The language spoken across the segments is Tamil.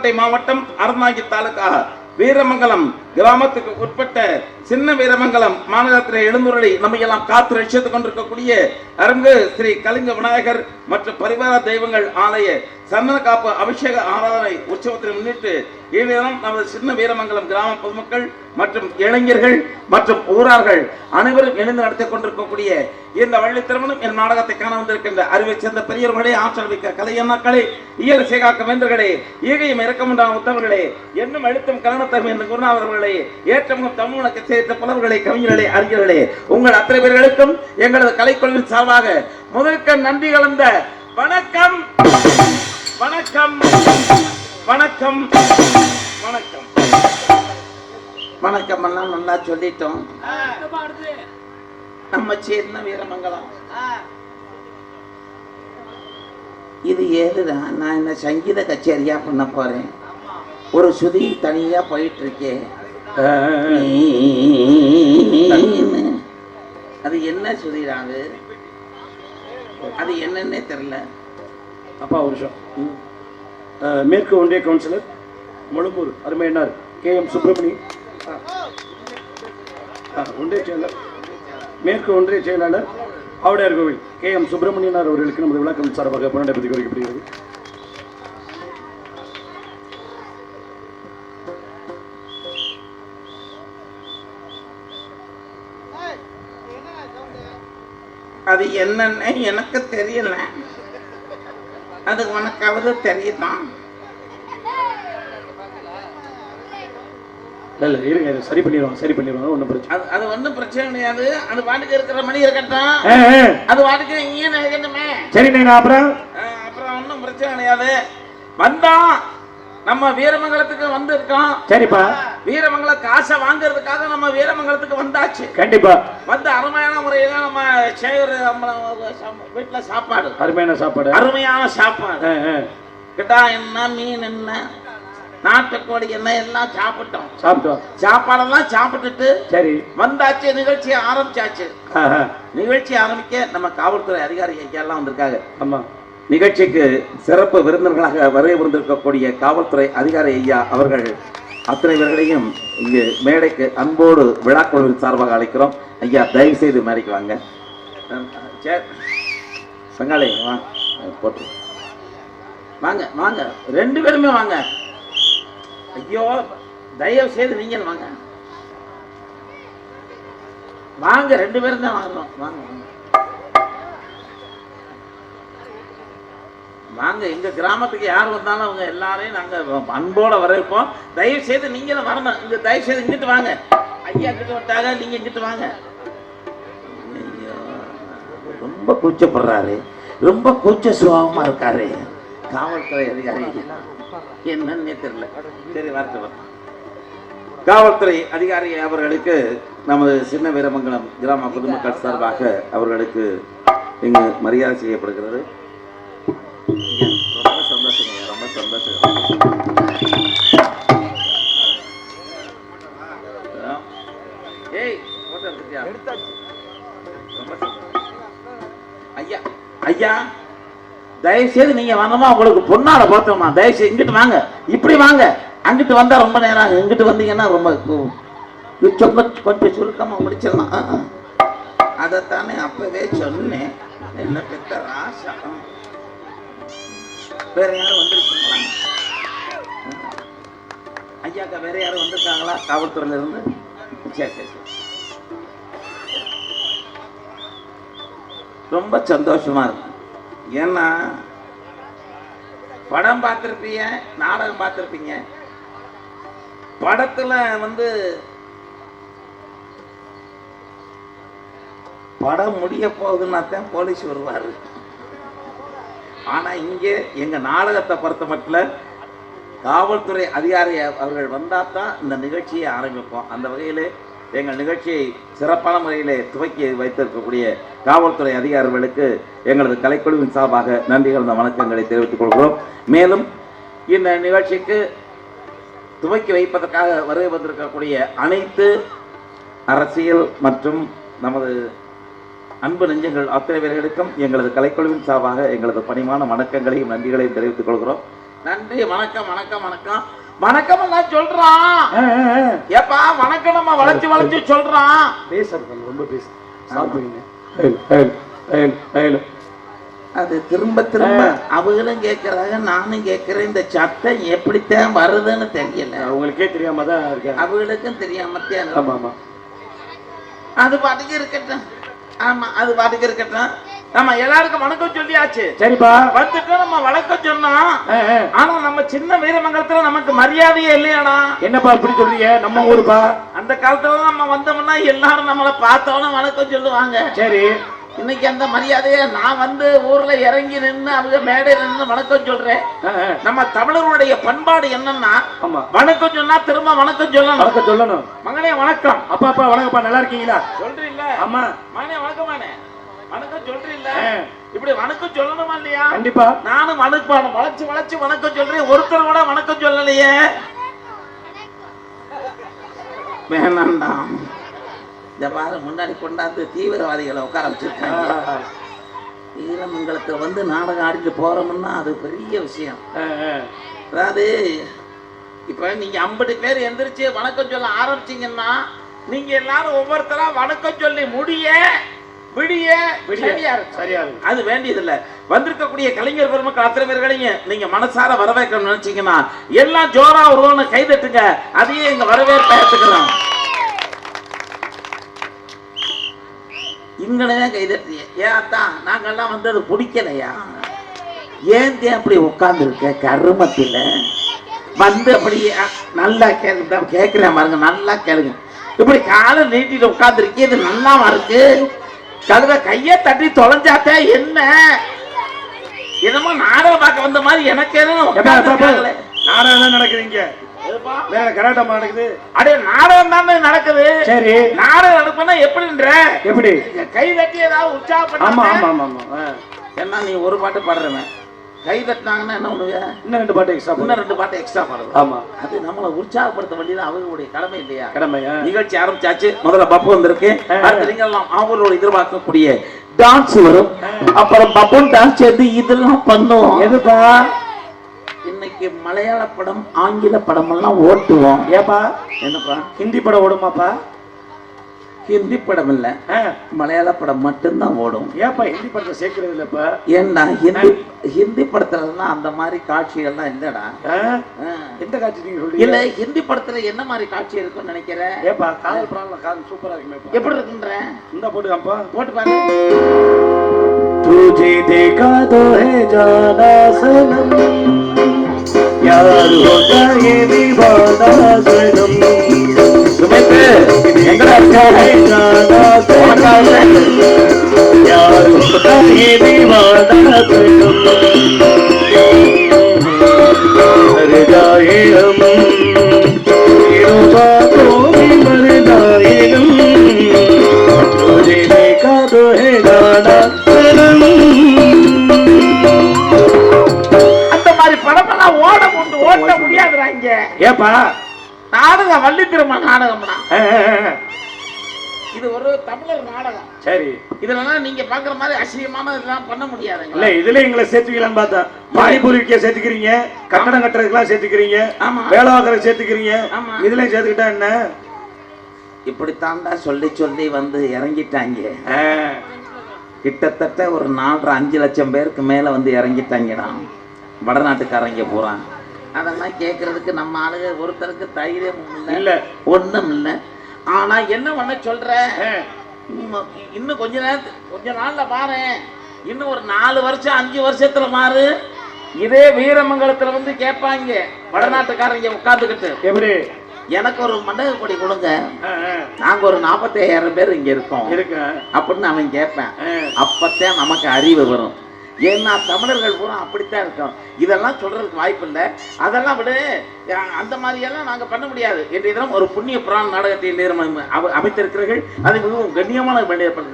புதுக்கோட்டை மாவட்டம் அறநாங்கி தாலுகா வீரமங்கலம் கிராமத்துக்கு உட்பட்ட சின்ன வீரமங்கலம் மாநகரத்தில் எழுந்துருளி நம்ம எல்லாம் காத்து ரட்சித்துக் கொண்டிருக்கக்கூடிய அருங்கு ஸ்ரீ கலிங்க விநாயகர் மற்றும் பரிவார தெய்வங்கள் ஆலய சந்தன காப்பு அபிஷேக ஆராதனை உற்சவத்தை முன்னிட்டு இவ்விதம் நமது சின்ன வீரமங்கலம் கிராம பொதுமக்கள் மற்றும் இளைஞர்கள் மற்றும் ஊரார்கள் அனைவரும் இணைந்து நடத்திக் கொண்டிருக்கக்கூடிய இந்த வள்ளி திருமணம் என் நாடகத்தை காண வந்திருக்கின்ற அறிவை சேர்ந்த பெரியவர்களே ஆற்றல் மிக்க கலையண்ணாக்களே இயல் சேகாக்க வேந்தர்களே ஈகையும் இறக்கமுண்டான உத்தவர்களே என்னும் எழுத்தும் கரணத்தரும் என்று குருநாதர்களே ஏற்றமும் தமிழக சேர்த்த புலவர்களே கவிஞர்களே அறிஞர்களே உங்கள் அத்தனை பேர்களுக்கும் எங்களது கலைக்கொள்வின் சார்பாக முதற்க நன்றி கலந்த வணக்கம். வணக்கம். வணக்கம். வணக்கம். வணக்கம் எல்லாம் நல்லா சொல்லிட்டோம். நம்ம சேர்ந்த வீரமங்கலம். இது ஏதுடா நான் என்ன சங்கீத கச்சேரியா பண்ண போறேன். ஒரு சுதி தனியா போயிட்டு இருக்கேன் அது என்ன சுதிடா அது? அது என்னன்னே தெரியல அப்பா வருஷம் மேற்கு ஒன்றிய கவுன்சிலர் மொழும்பூர் அருமையனார் கே எம் சுப்பிரமணி. ஒன்றிய செயலர் மேற்கு ஒன்றிய செயலாளர் ஆவுடையார் கோவில் கே எம் சுப்பிரமணியனார் அவர்களுக்கு நமது விளக்கம் சார்பாக பன்னெண்டு பற்றி குறிக்கப்படுகிறது அது என்னன்னு எனக்கு தெரியல. அது உனக்காவது தெரியுமா? இல்லை இல்லை இருங்க இதை சரி பண்ணிடுவாங்க சரி பண்ணிடுவாங்க. ஒன்றும் பிரச்சனை அது அது ஒன்றும் பிரச்சனை கிடையாது. அது பாட்டுக்கு இருக்கிற மணி இருக்கட்டும். அது பாட்டுக்கு இங்கே இருக்கட்டுமே சரிண்ணே நான் அப்புறம்? அப்புறம் ஒன்றும் பிரச்சனை கிடையாது. வந்தோம் நம்ம வீரமங்கலத்துக்கு வந்திருக்கோம். சரிப்பா. வீரமங்கல காசை வாங்குறதுக்காக நம்ம வீரமங்கலத்துக்கு வந்தாச்சு. கண்டிப்பா. வந்து அருமையான முறையில நம்ம சேகர் வீட்டுல சாப்பாடு. அருமையான சாப்பாடு. அருமையான சாப்பாடு. கிட்டா என்ன மீன் என்ன நாட்டுக்கோழி என்ன எல்லாம் சாப்பிட்டோம். சாப்பிட்டோம். சாப்பாடெல்லாம் சாப்பிட்டுட்டு சரி. வந்தாச்சு நிகழ்ச்சி ஆரம்பிச்சாச்சு. நிகழ்ச்சி ஆரம்பிக்க நம்ம காவல்துறை அதிகாரி எல்லாம் வந்திருக்காங்க. ஆமா. நிகழ்ச்சிக்கு சிறப்பு விருந்தினர்களாக வருகை காவல்துறை அதிகாரி ஐயா அவர்கள் அத்தனை பேர்களையும் இங்கு மேடைக்கு அன்போடு விழாக்குழுவின் சார்பாக அழைக்கிறோம். ஐயா தயவு செய்து மேடைக்கு வாங்க. சேர் சே- போட்டு. வாங்க வாங்க. ரெண்டு பேருமே வாங்க. ஐயோ தயவு செய்து நீங்கள் வாங்க. வாங்க ரெண்டு பேரும் தான் வாங்கணும். வாங்க வாங்க. நாங்கள் எங்கள் கிராமத்துக்கு யார் வந்தாலும் அவங்க எல்லாரையும் நாங்கள் அன்போடு வரவேற்போம். தயவு செய்து நீங்களும் வரணும் இங்கே தயவு செய்து இங்கிட்டு வாங்க. ஐயா கிட்ட வந்தாங்க நீங்கள் இங்கிட்டு வாங்க. ரொம்ப கூச்சப்படுறாரு. ரொம்ப கூச்ச சுபாவமாக இருக்காரு. காவல்துறை அதிகாரி. என்னன்னே தெரியல. சரி வார்த்தை வரட்டும். காவல்துறை அதிகாரி அவர்களுக்கு நமது சின்ன வீரமங்கலம் கிராம பொதுமக்கள் சார்பாக அவர்களுக்கு இங்கு மரியாதை செய்யப்படுகிறது. ஐயா தயவு செய்து நீங்க வந்தோமா உங்களுக்கு பொண்ணால பார்த்தோமா தயவு செய்து இங்கிட்டு வாங்க. இப்படி வாங்க. அங்கிட்டு வந்தா ரொம்ப நேரம் இங்கிட்டு வந்தீங்கன்னா ரொம்ப கு- கொஞ்சம் சுருக்கமா முடிச்சிடலாம். அதைத்தானே அப்பவே சொன்னேன். என்ன பெத்த ராசம் வேற யாரும் வந்திருக்கீங்களா? ஐயாக்கா வேற யாரும் வந்திருக்காங்களா? காவல்துறையில இருந்து? சரி சரி சரி. ரொம்ப சந்தோஷமா இருக்கும் ஏன்னா படம் பார்த்துருப்பீங்க நாடகம் பார்த்துருப்பீங்க. படத்துல வந்து படம் முடிய போகுதுன்னா தான் போலீஸ் வருவார். ஆனா இங்கே எங்க நாடகத்தை பொறுத்த மட்டும் காவல்துறை அதிகாரி அவர்கள் வந்தால் தான் இந்த நிகழ்ச்சியை ஆரம்பிப்போம். அந்த வகையில் எங்கள் நிகழ்ச்சியை சிறப்பான முறையிலே துவக்கி வைத்திருக்கக்கூடிய காவல்துறை அதிகாரிகளுக்கு எங்களது கலைக்குழுவின் சார்பாக நன்றி கலந்த வணக்கங்களை தெரிவித்துக் கொள்கிறோம். மேலும் இந்த நிகழ்ச்சிக்கு துவக்கி வைப்பதற்காக வருகை வந்திருக்கக்கூடிய அனைத்து அரசியல் மற்றும் நமது அன்பு நெஞ்சங்கள் அத்தனை பேர்களுக்கும் எங்களது கலைக்குழுவின் சார்பாக எங்களது பணிவான வணக்கங்களையும் நன்றிகளையும் தெரிவித்துக் கொள்கிறோம். நன்றி வணக்கம் வணக்கம் வணக்கம். வணக்கம் எல்லாம் சொல்றான். ஏப்பா வணக்கம் நம்ம வளைச்சு வளைச்சு சொல்றான். பேசுறது ரொம்ப பேசு. சாப்பிடுங்க. அது திரும்ப திரும்ப அவங்களும் கேட்கறாங்க நானும் கேட்கிறேன் இந்த சத்தம் எப்படித்தான் வருதுன்னு தெரியல. உங்களுக்கே தெரியாம தான் இருக்கேன். அவங்களுக்கும் தெரியாமத்தான் ஆமா ஆமா. அது பாட்டுக்கு இருக்கட்டும். ஆமா அது பாட்டுக்கு இருக்கட்டும். ஆமா எல்லாருக்கும் வணக்கம் சொல்லியாச்சு. சரிப்பா. வந்துட்டு நம்ம வணக்கம் சொன்னோம். ஆனா நம்ம சின்ன வீரமங்கலத்துல நமக்கு மரியாதையே இல்லையாடா என்னப்பா இப்படி சொல்றீங்க? நம்ம ஊருப்பா. அந்த காலத்துல நம்ம வந்தோம்னா எல்லாரும் நம்மளை பார்த்தோன்னு வணக்கம் சொல்லுவாங்க. சரி. இன்னைக்கு அந்த மரியாதையை நான் வந்து ஊர்ல இறங்கி நின்று அவங்க மேடையில் நின்று வணக்கம் சொல்றேன். நம்ம தமிழர்களுடைய பண்பாடு என்னன்னா வணக்கம் சொன்னா திரும்ப வணக்கம் சொல்லணும். வணக்கம் சொல்லணும். மகனே வணக்கம். அப்பா அப்பா வணக்கம்ப்பா. நல்லா இருக்கீங்களா? சொல்றீல்ல. ஆமா. மகனே வணக்கம் மகனே வணக்கம் சொல்றீல்ல. ஆ. இப்படி வணக்கம் சொல்லணுமா இல்லையா? கண்டிப்பா. நானும் வணக்கம் வளைச்சு வளைச்சு வணக்கம் சொல்றேன். ஒருத்தர் கூட வணக்கம் சொல்லலையே. வேணாண்டா இந்த பாரு முன்னாடி கொண்டாந்து தீவிரவாதிகளை உட்கார வச்சிருக்காங்க. ஆ, வீரமங்கலத்துல வந்து நாடகம் ஆடிட்டு போறோம்னா அது பெரிய விஷயம். அதாவது இப்ப நீங்க ஐம்பது பேர் எந்திரிச்சு வணக்கம் சொல்ல ஆரம்பிச்சீங்கன்னா நீங்க எல்லாரும் ஒவ்வொருத்தரா வணக்கம் சொல்லி முடிய விடிய. சரியா. சரியா. அது வேண்டியதில்லை. வந்திருக்கக்கூடிய கலைஞர் பெருமக்கள் அத்தனை பேர்களையும் நீங்க மனசார வரவேற்கணும்னு நினைச்சீங்கன்னா எல்லாம் ஜோரா வருவோம்னு கைதட்டுங்க. அதையே எங்க வரவேற்பை ஏத்துக்கிறோம். இங்கனவே கைதட்டிய ஏன் அத்தான் நாங்கெல்லாம் வந்து அது பிடிக்கலையா ஏன் தே அப்படி உட்கார்ந்துருக்க? கருமத்தில். வந்து அப்படி அ, நல்லா கேளுங்க. கேட்குறேன் பாருங்க நல்லா கேளுங்க. இப்படி காலை நீட்டிட்டு உட்காந்துருக்கே இது நல்லாவா இருக்கு? கழுத கையை தட்டி தொலைஞ்சாத்தே என்ன? என்னமோ நாடகம் பார்க்க வந்த மாதிரி எனக்கு. நாடகம் தான் நடக்குது இங்க? எதுப்பா? வேற கராட்டமா நடக்குது. அடே நாடகம் தானே நடக்குது. சரி. நாடகம் நடக்குன்னா எப்படின்ற? எப்படி? கை தட்டி ஏதாவது ஆமா உற்சாகப்படுத்த ஆமா ஆமா. ஆமா. என்ன நீ ஒரு பாட்டு பாடுறவன். கை தட்டினாங்கன்னா என்ன பண்ணுவ இன்னும் ரெண்டு பாட்டு எக்ஸ்ட்ரா இன்னும் ரெண்டு பாட்டு எக்ஸ்ட்ரா பாடுவேன் ஆமா. அது நம்மளை உற்சாகப்படுத்த வேண்டியது அவங்களுடைய கடமை இல்லையா? கடமையா நிகழ்ச்சி ஆரம்பிச்சாச்சு. முதல்ல பப்பு வந்திருக்கு. எல்லாம் அவங்களோட எதிர்பார்க்கக்கூடிய டான்ஸ் வரும். அப்புறம் பப்புன் டான்ஸ் சேர்ந்து இதெல்லாம் பண்ணுவோம். எதுப்பா? இன்னைக்கு மலையாள படம் ஆங்கில படம் எல்லாம் ஓட்டுவோம். ஏப்பா? என்னப்பா? ஹிந்தி படம் ஓடுமாப்பா? ஹிந்தி படம் இல்ல ஆ. மலையாள படம் மட்டும்தான் ஓடும் ஏப்பா ஹிந்தி படத்தை சேர்க்கறது இல்லப்பா ஏன்னா ஹிந்தி ஹிந்தி படத்துலலாம் அந்த மாதிரி காட்சிகள்லாம் இல்லடா ஆ? ஆ. எந்த காட்சி நீங்க இல்ல சொல்றீங்க ஹிந்தி படத்துல என்ன மாதிரி காட்சி இருக்கும்னு நினைக்கிறேன் ஏப்பா காதல் படம் காதல் சூப்பரா இருக்குமேப்பா எப்படி இருக்குன்ற இந்த போட்டுக்காப்பா போட்டு பாரு तुझे देखा तो है जाना सनम यार होता ये दीवाना सनम யாரும் ஒரு தமிழர் நாடகம். சரி. இதெல்லாம் நீங்க பாக்குற மாதிரி அசிங்கமான இதெல்லாம் பண்ண முடியாதுங்க இல்ல இதுல எங்களை சேர்த்துக்கலாம்னு பார்த்தா பானிபூரி விற்க சேர்த்துக்கிறீங்க கட்டடம் கட்டுறதுக்கெல்லாம் சேர்த்துக்கிறீங்க. வேலை வாக்குறது சேர்த்துக்கிறீங்க. இதுலயும் சேர்த்துக்கிட்டா என்ன? இப்படித்தாண்டா சொல்லி சொல்லி வந்து இறங்கிட்டாங்க. கிட்டத்தட்ட ஒரு நாலரை அஞ்சு லட்சம் பேருக்கு மேல வந்து இறங்கிட்டாங்கடா. வடநாட்டுக்காரங்க போறான் அதெல்லாம் கேட்கறதுக்கு நம்ம ஆளுங்க ஒருத்தருக்கு தைரியம் இல்ல இல்ல. ஒண்ணும் இல்ல. ஆனா என்ன பண்ண சொல்ற? ஆ, இன்னும் கொஞ்ச நேரத்து கொஞ்ச நாள்ல பாரு இன்னும் ஒரு நாலு வருஷம் அஞ்சு வருஷத்துல மாறு. இதே வீரமங்கலத்துல வந்து கேட்பாங்க வடநாட்டுக்காரங்க உட்கார்ந்துகிட்டு. எப்படி? எனக்கு ஒரு மண்டக கொடி கொடுங்க. நாங்க ஒரு நாற்பத்தி ஐயாயிரம் பேர் இங்க இருக்கோம். இருக்கு அப்படின்னு அவன் கேட்பேன். அப்பத்தான் நமக்கு அறிவு வரும். ஏன்னா தமிழர்கள் பூரா அப்படித்தான் இருக்கும் இதெல்லாம் சொல்றதுக்கு வாய்ப்பு இல்லை. அதெல்லாம் விட. அந்த மாதிரியெல்லாம் நாங்கள் பண்ண முடியாது. என்று இதெல்லாம் ஒரு புண்ணிய புராண நாடகத்தை நேரம் அமைத்திருக்கிறீர்கள். அது மிகவும் கண்ணியமான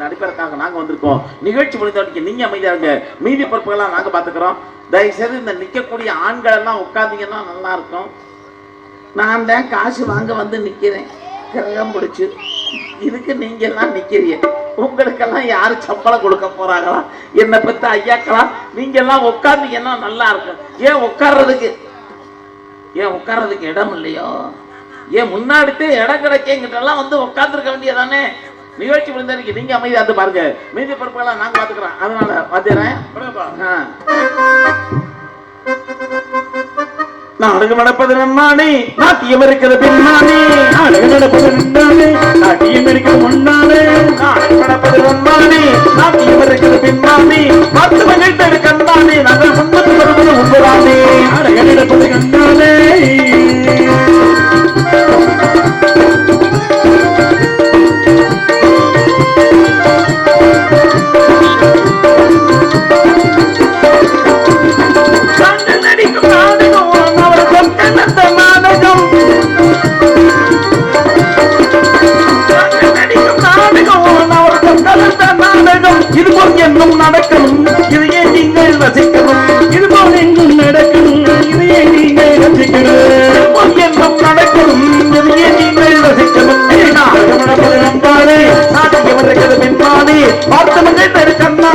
நடிப்பதற்காக நாங்கள் வந்திருக்கோம். நிகழ்ச்சி முடிந்தவரைக்கும் நீங்கள் அமைதியாருங்க மீதி பொறுப்புகள்லாம் நாங்கள் பார்த்துக்கிறோம். தயவுசெய்து இந்த நிற்கக்கூடிய ஆண்கள் எல்லாம் உட்கார்ந்தீங்கன்னா நல்லா இருக்கும். நான் தான் காசு வாங்க வந்து நிற்கிறேன் கிரகம் பிடிச்சி. இதுக்கு நீங்க எல்லாம் நிக்கிறீங்க. உங்களுக்கெல்லாம் யாரு சம்பளம் கொடுக்க போறாங்களா? என்னை பத்தி ஐயாக்களா? நீங்க எல்லாம் உட்கார்ந்தீங்கன்னா நல்லா இருக்கும். ஏன் உட்கார்றதுக்கு? ஏன் உட்கார்றதுக்கு இடம் இல்லையோ? ஏன் முன்னாடித்தே இடம் கிடைக்கங்கிட்டெல்லாம் வந்து உட்கார்ந்துருக்க வேண்டியதானே? நிகழ்ச்சி முடிந்ததுக்கு நீங்க அமைதியா இருந்து பாருங்க. மீதி பொறுப்பெல்லாம் நாங்க பாத்துக்கிறோம். அதனால பாத்துறேன். நாடகம் நடப்பது நன்னானே நாட்டியம் இருக்கிறது பின்னானே. நாடகம் நடப்பது நின்னாலே, நாட்டியம் இருக்கிறது முன்னாலே. நாடகம் நடப்பது நன்னானே நாட்டியம் இருக்கிறது பின்னானே. மகிழ்ந்தது கண்ணானே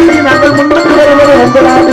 பார்த்தவர்கள் நாங்கள் முன்னுக்கு வருவது என்பதால்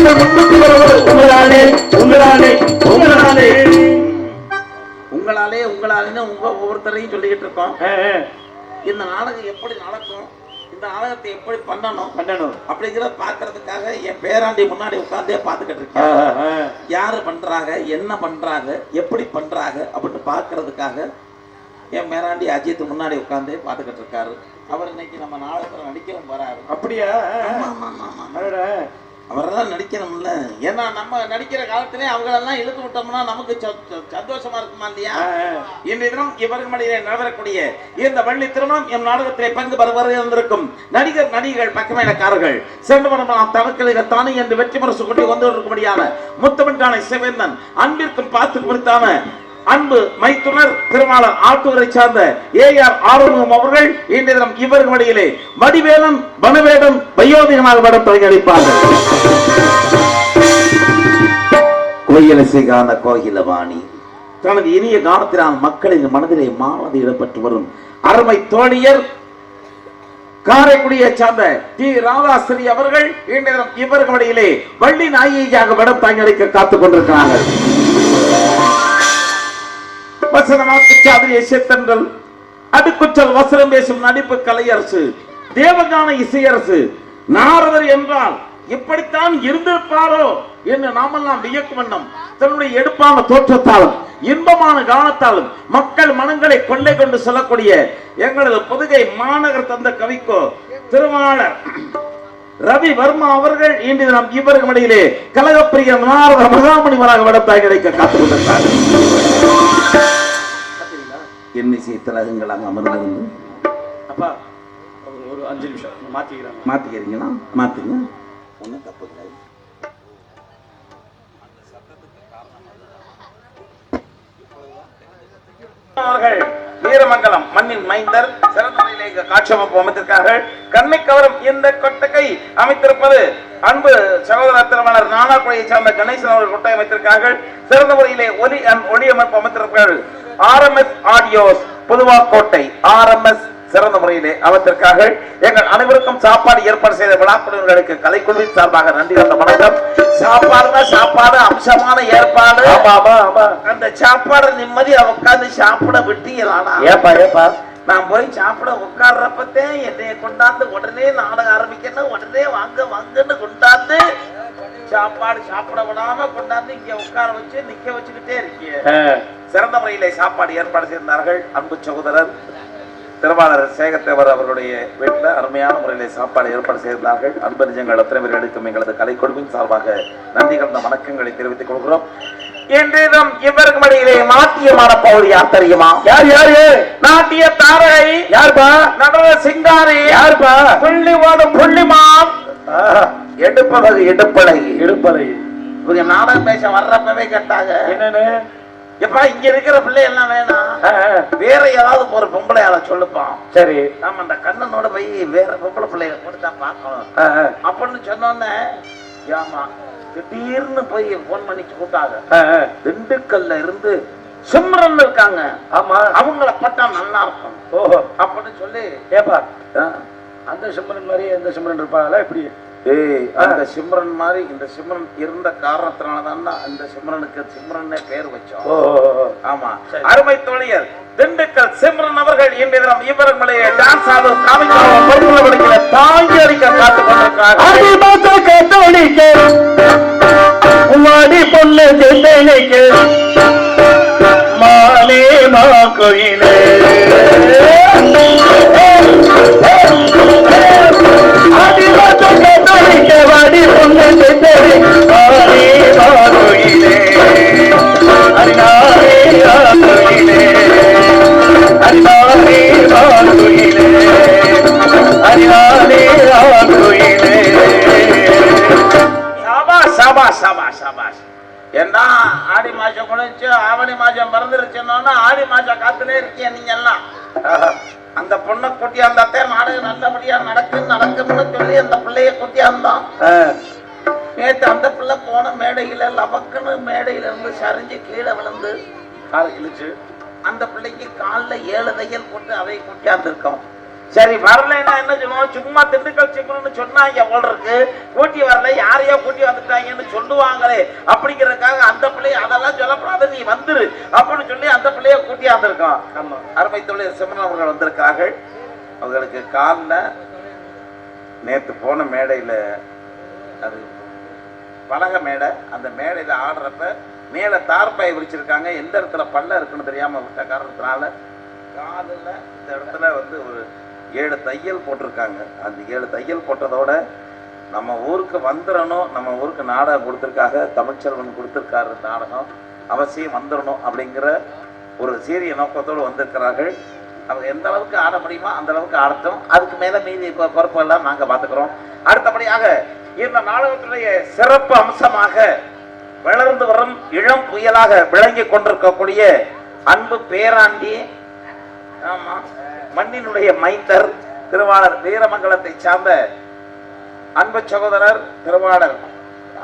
உங்களாலே உங்களாலே உங்களாலே. உங்களாலே உங்களாலேன்னு உங்க ஒவ்வொருத்தரையும் சொல்லிக்கிட்டு இருக்கோம். இந்த நாடகம் எப்படி நடக்கும்? இந்த நாடகத்தை எப்படி பண்ணணும்? பண்ணணும். அப்படிங்கிறத பார்க்கறதுக்காக என் பேராண்டி முன்னாடி உட்கார்ந்தே பார்த்துக்கிட்டு இருக்கேன். யாரு பண்றாங்க? என்ன பண்றாங்க? எப்படி பண்றாங்க? அப்படின்னு பார்க்கறதுக்காக என் மேராண்டி அஜித் முன்னாடி உட்கார்ந்தே பார்த்துக்கிட்டு இருக்காரு. அவர் இன்னைக்கு நம்ம நாடகத்தில் நடிக்கவும் போறாரு. அப்படியா? ஆமா, ஆமா, ஆமா. அவரெல்லாம் நடிக்கணும்ல. ஏன்னா நம்ம நடிக்கிற காலத்திலே அவங்களெல்லாம் இழுத்து விட்டோம்னா நமக்கு சந்தோஷமா இருக்குமா இல்லையா. இன்றைய தினம் இவர்கள் மடியிலே நடைபெறக்கூடிய இந்த வள்ளி திருமணம் எம் நாடகத்திலே பங்கு பெற இருந்திருக்கும் நடிகர் நடிகைகள் பக்கமேலக்காரர்கள் சென்று மனம் தனக்களில் தானே என்று வெற்றி முரசு கொண்டு வந்து கொண்டிருக்கும்படியான முத்தமிட்டான சிவேந்தன் அன்பிற்கும் பார்த்து குறித்தான அன்பு மைத்துனர் திருமாளர் ஆட்டூரை சார்ந்த ஏ ஆர் ஆறுமுகம் அவர்கள் இன்றைய தினம் இவர்கள் வழியிலே வடிவேலன் வனவேடன் வயோதிகமாக படம் தொடங்கி அளிப்பார்கள். கோயிலசை கோகிலவாணி தனது இனிய கானத்தினால் மக்களின் மனதிலே மானது இடப்பட்டு வரும் அருமை தோழியர் காரைக்குடியை சார்ந்த டி ராதாஸ்ரீ அவர்கள் இன்றைய தினம் இவர்கள் வள்ளி நாயகியாக படம் தாங்கி காத்துக் கொண்டிருக்கிறார்கள். வசனமாக்கு அடுக்குச்சல் செத்தன்றல் அடுக்குற்றல் வசனம் பேசும் நடிப்பு கலையரசு தேவகான இசையரசு நாரதர் என்றால் இப்படித்தான் இருந்திருப்பாரோ என்று நாமெல்லாம் வியக்கும் வண்ணம் தன்னுடைய எடுப்பான தோற்றத்தாலும் இன்பமான கானத்தாலும் மக்கள் மனங்களை கொள்ளை கொண்டு செல்லக்கூடிய எங்களது புதுகை மாநகர் தந்த கவிக்கோ திருமாளர் ரவி வர்மா அவர்கள் இன்று தினம் இவருக்கு இடையிலே கலகப்பிரிய நாரத மகாமணிவராக விடத்தாய் கிடைக்க காத்துக் கொண்டிருக்கிறார்கள் எண்ணிசை திலகங்களாக அமர்ந்திருந்து அப்பா ஒரு- ஒரு அஞ்சு நிமிஷம். நான் மாத்திக்கிறேன். மாத்திக்கிறீங்களா? மாத்துங்க. ஒன்றும் தப்பு கிடையாது அவர்கள் வீரமங்கலம் மண்ணின் மைந்தர் சிறந்த முறையிலே இங்கு காட்சி அமைப்பு அமைத்திருக்கார்கள் கண்ணை கவரும் இந்த கொட்டகை அமைத்திருப்பது அன்பு சகோதர திருமணர் நானாக்குழையை சார்ந்த கணேசன் அவர்கள் கொட்டை அமைத்திருக்கார்கள் சிறந்த முறையிலே ஒலி அண்ட் ஒளி அமைப்பு அமைத்திருக்கிறார்கள். ஆர்எம்எஸ் ஆடியோஸ் புதுவாக்கோட்டை ஆர்எம்எஸ் சிறந்த முறையிலே அமைத்திருக்கார்கள் எங்கள் அனைவருக்கும் சாப்பாடு ஏற்பாடு செய்த விழாக்குழுவினர்களுக்கு கலைக்குழுவின் சார்பாக நன்றி கண்ட வணக்கம். சாப்பாடுனா சாப்பாடு அம்சமான ஏற்பாடு. அந்த சாப்பாடு நிம்மதியா உட்கார்ந்து சாப்பிட விட்டீங்களாடா ஏப்பா ஏப்பா. நான் போய் சாப்பிட உட்கார்றப்பத்தே என்னைய கொண்டாந்து உடனே நாடகம் ஆரம்பிக்கணும். உடனே வாங்க வாங்கன்னு கொண்டாந்து சாப்பாடு சாப்பிட விடாம கொண்டாந்து இங்க உட்கார வச்சு நிக்க வச்சுக்கிட்டே இருக்கீங்க. சிறந்த முறையிலே சாப்பாடு ஏற்பாடு செய்திருந்தார்கள் அன்பு சகோதரர் திருவாளர் சேகத்தேவர் அவர்களுடைய வீட்டில் அருமையான முறையிலே சாப்பாடு ஏற்பாடு செய்திருந்தார்கள் அன்பு நிஜங்கள் அத்தனை பேர்களுக்கும் எங்களது கலைக்குழுவின் சார்பாக நன்றி கலந்த வணக்கங்களை தெரிவித்துக் கொள்கிறோம். இன்றையும் இவருக்கு இடையிலே நாட்டியமான பகுதி யார் தெரியுமா? யார் யாரு? நாட்டிய தாரகை யாருப்பா? நடன சிங்காரி யாருப்பா? புள்ளி ஓடும் புள்ளிமான். ஆஹா, எடுப்பது எடுப்படை இடுப்பலை. இவங்க நாடகம் பேச வர்றப்பவே கேட்டாங்க. என்னன்னு? எப்பா இங்க இருக்கிற பிள்ளை எல்லாம் வேணாம் வேற ஏதாவது ஒரு பொம்பளை ஆளை சொல்லுப்பான். சரி. நாம அந்த கண்ணனோட போய் வேற பொம்பளை பிள்ளைய கொடுத்தா பார்க்கணும். அப்படின்னு சொன்னோன்னே ஏமா திடீர்னு போய் போன் பண்ணி ஆ. திண்டுக்கல்ல இருந்து சிம்ரன் இருக்காங்க. ஆமா. அவங்கள பட்டா நல்லா இருக்கும். ஓஹோ. அப்படின்னு சொல்லி ஏப்பா அந்த சிம்ரன் மாதிரி எந்த சிம்ரன் இருப்பாங்களா? இப்படி. ஏய் அந்த சிம்ரன் மாதிரி இந்த சிம்ரன் இருந்த காரணத்தினாலதான் அந்த சிம்ரனுக்கு சிம்ரன்னே பேர் வச்சோம். ஆமா. அருமை தோழியர் திண்டுக்கல் சிம்ரன் அவர்கள் இன்றைய தினம் இவர்களுடைய டான்ஸ் ஆடும் காமிக்கலாம் பொறுப்புல வடிக்கல தாங்கி அடிக்க பொண்ணு திண்டனைக்க மாலே மா கோயிலே கத்தோலிக்க வாடி பொண்ணு திண்டனை நேத்து அந்த பிள்ளை போன மேடையில லபக்குன்னு மேடையில இருந்து சரிஞ்சு கீழே விழுந்து காலை இழுச்சு அந்த பிள்ளைக்கு கால்ல ஏழு தையல் போட்டு அதை கூட்டியாந்துருக்கோம். சரி வரலைன்னா என்ன சொல்லுவோம்? சும்மா திண்டுக்கல் சிக்கணும்னு சொன்னாங்க போல இருக்கு. கூட்டி வரல யாரையோ கூட்டி வந்துட்டாங்கன்னு சொல்லுவாங்களே. அப்படிங்கிறதுக்காக அந்த பிள்ளைய அதெல்லாம் சொல்லப்படாத நீ வந்துரு அப்படின்னு சொல்லி அந்த பிள்ளைய கூட்டியாந்துருக்கோம். ஆமா. அருமை தொழில் சிம்மன் அவர்கள் வந்திருக்கிறார்கள் அவர்களுக்கு காலில் நேத்து போன மேடையில அது பலக மேடை. அந்த மேடையில் ஆடுறப்ப மேலே தார்பாயை விரிச்சிருக்காங்க. எந்த இடத்துல பல்ல இருக்குன்னு தெரியாமல் விட்ட காரணத்தினால காலில் இந்த இடத்துல வந்து ஒரு ஏழு தையல் போட்டிருக்காங்க. அந்த ஏழு தையல் போட்டதோட நம்ம ஊருக்கு வந்துடணும். நம்ம ஊருக்கு நாடகம் கொடுத்துருக்காக தமிழ்ச்செல்வன் கொடுத்துருக்காரு நாடகம். அவசியம் வந்துடணும் அப்படிங்கிற ஒரு சீரிய நோக்கத்தோடு வந்திருக்கிறார்கள். அவங்க எந்த அளவுக்கு ஆட முடியுமோ அந்த அளவுக்கு ஆடட்டும். அதுக்கு மேலே மீதி பொ- பொறுப்பெல்லாம் நாங்க பார்த்துக்கிறோம். அடுத்தபடியாக இந்த நாடகத்துடைய சிறப்பு அம்சமாக வளர்ந்து வரும் இளம் புயலாக விளங்கி கொண்டிருக்கக்கூடிய அன்பு பேராண்டி ஆமா மண்ணினுடைய மைந்தர் திருவாளர் வீரமங்கலத்தை சார்ந்த அன்பு சகோதரர் திருவாளர்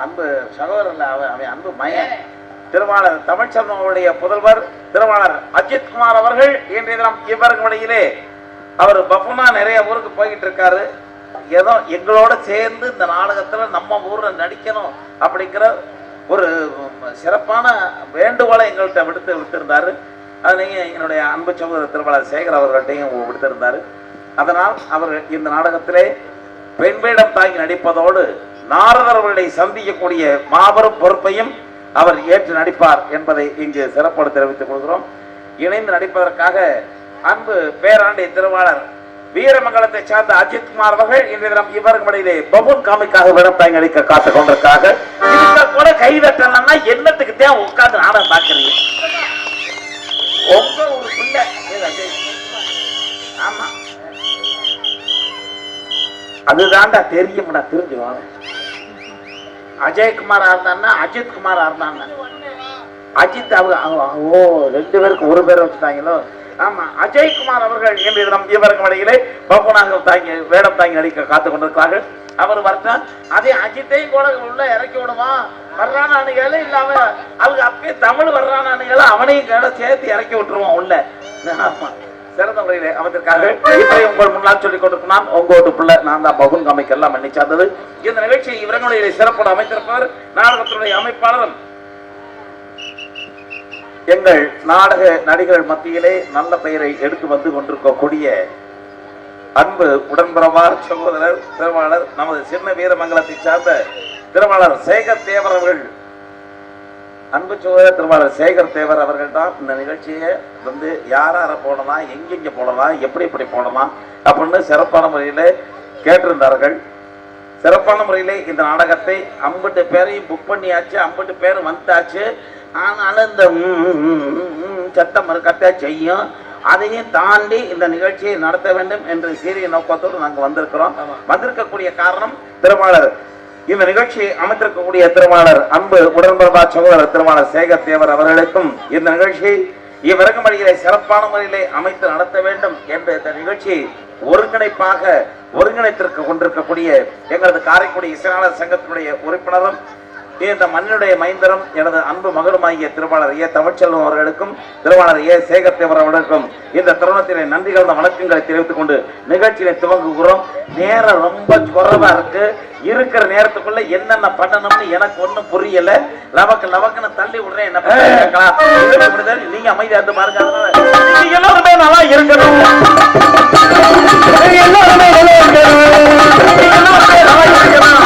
அன்பு சகோதரர் அவன் அன்பு மயன் திருவாளர் தமிழ்ச்செல்வன் அவருடைய புதல்வர் திருவாளர் அஜித் குமார் அவர்கள் இன்றைய தினம் இவர்களிடையிலே அவர் பப்புனா நிறைய ஊருக்கு போய்கிட்டு இருக்காரு. ஏதோ எங்களோட சேர்ந்து இந்த நாடகத்தில் நம்ம ஊரில் நடிக்கணும் அப்படிங்கிற ஒரு சிறப்பான வேண்டுகோளை எங்கள்கிட்ட விடுத்து விடுத்திருந்தாரு அது நீங்கள் என்னுடைய அன்பு சகோதரர் திருவாளர் சேகர் அவர்கள்ட்டையும் விடுத்திருந்தார். அதனால் அவர் இந்த நாடகத்திலே பெண் வேடம் தாங்கி நடிப்பதோடு நாரதர் அவர்களை சந்திக்கக்கூடிய மாபெரும் பொறுப்பையும் அவர் ஏற்று நடிப்பார் என்பதை இங்கு சிறப்போடு தெரிவித்துக் கொள்கிறோம். இணைந்து நடிப்பதற்காக அன்பு பேராண்டிய திருவாளர் வீரமங்கலத்தை சார்ந்த அஜித் குமார் அவர்கள் இன்றைய தினம் இவருக்கு இடையிலே பபுன் காமிக்காக வேடம் அளிக்க நடிக்க காத்துக் கொண்டிருக்காங்க இதுல கூட கை தட்டலன்னா என்னத்துக்கு தேவை உட்கார்ந்து நாடகம் பார்க்கறீங்க? உங்க ஒரு பிள்ளை. ஆமா. அதுதான்டா தெரியும்டா தெரிஞ்சு வாங்க அஜய்குமாரா இருந்தான்னா அஜித் குமாரா இருந்தாங்க அஜித் அவங்க- ஓ ரெண்டு பேருக்கு ஒரு பேர் வச்சுட்டாங்களோ? ஆமா அஜய்குமார் அவர்கள் இன்றைய தினம் இவருக்கு இடையிலே பப்புனாக தாங்கி வேடம் தாங்கி நடிக்க காத்துக் கொண்டிருக்கிறார்கள். அவர் வரட்டும் அதே அஜித்தையும் கூட உள்ள இறக்கி விடுவான் வர்றானானுகளும் இல்லாம? அவங்க அப்பயே தமிழ் வர்றானானுகளும் அவனையும் கூட சேர்த்து இறக்கி விட்டுருவான் உள்ள? ஆமா சிறந்த முறையிலே அமைந்திருக்காங்க இப்படி உங்கள் முன்னால் சொல்லிக் கொண்டிருக்கும் நான் உங்களோட பிள்ளை நான் தான் பகுன் காமிக்கு எல்லாம் மன்னி சார்ந்தது இந்த நிகழ்ச்சியை இவர்களுடைய சிறப்போடு அமைத்திருப்பவர் நாடகத்தினுடைய அமைப்பாளரும் எங்கள் நாடக நடிகர்கள் மத்தியிலே நல்ல பெயரை எடுத்து வந்து கொண்டிருக்கக்கூடிய அன்பு உடன்பரவார் சகோதரர் திருவாளர் நமது சின்ன வீரமங்கலத்தை சார்ந்த திருவாளர் சேகர் தேவர் அவர்கள். அன்பு சகோதரர் திருவாளர் சேகர் தேவர் அவர்கள் தான் இந்த நிகழ்ச்சியை வந்து யார் யாரை போடலாம் எங்கெங்க போடலாம் எப்படி எப்படி போடலாம் அப்படின்னு சிறப்பான முறையில் கேட்டிருந்தார்கள். சிறப்பான முறையிலே இந்த நாடகத்தை ஐம்பது பேரையும் புக் பண்ணியாச்சு ஐம்பது பேரும் வந்தாச்சு ஆனாலும் இந்த சத்தம் இருக்கத்தே செய்யும். அதையும் தாண்டி இந்த நிகழ்ச்சியை நடத்த வேண்டும் என்ற சீரிய நோக்கத்தோடு நாங்கள் வந்திருக்கிறோம். வந்திருக்கக்கூடிய காரணம் திருமாளர் இந்த நிகழ்ச்சியை அமைத்திருக்கக்கூடிய திருமாளர் அன்பு உடன்பரபா சகோதரர் திருமாளர் சேகர் தேவர் அவர்களுக்கும் இந்த நிகழ்ச்சியை இவ்விறகுமடிகளை சிறப்பான முறையிலே அமைத்து நடத்த வேண்டும் என்ற இந்த நிகழ்ச்சியை ஒருங்கிணைப்பாக ஒருங்கிணைத்திருக்க கொண்டிருக்கக்கூடிய எங்களது காரைக்குடி இசையாளர் சங்கத்தினுடைய உறுப்பினரும் இந்த மண்ணுடைய மைந்தரம் எனது அன்பு மகளுமாகிய திருவாளர் ஏ தமிழ்ச்செல்வம் அவர்களுக்கும் திருவாளர் ஏ சேகத்தேவர் அவர்களுக்கும் இந்த தருணத்திலே நன்றி கலந்த வணக்கங்களை தெரிவித்துக் கொண்டு நிகழ்ச்சியை துவங்குகிறோம். நேரம் ரொம்ப குறைவா இருக்கு. இருக்கிற நேரத்துக்குள்ள என்னென்ன பண்ணணும்னு எனக்கு ஒன்னும் புரியல. லவக்கு லவக்குன்னு தள்ளி விடுறேன். என்ன நீங்க அமைதியா இருந்து பாருங்க. நீங்க எல்லாருமே எல்லாருமே நல்லா இருக்கணும். எல்லாருமே நல்லா இருக்கணும்.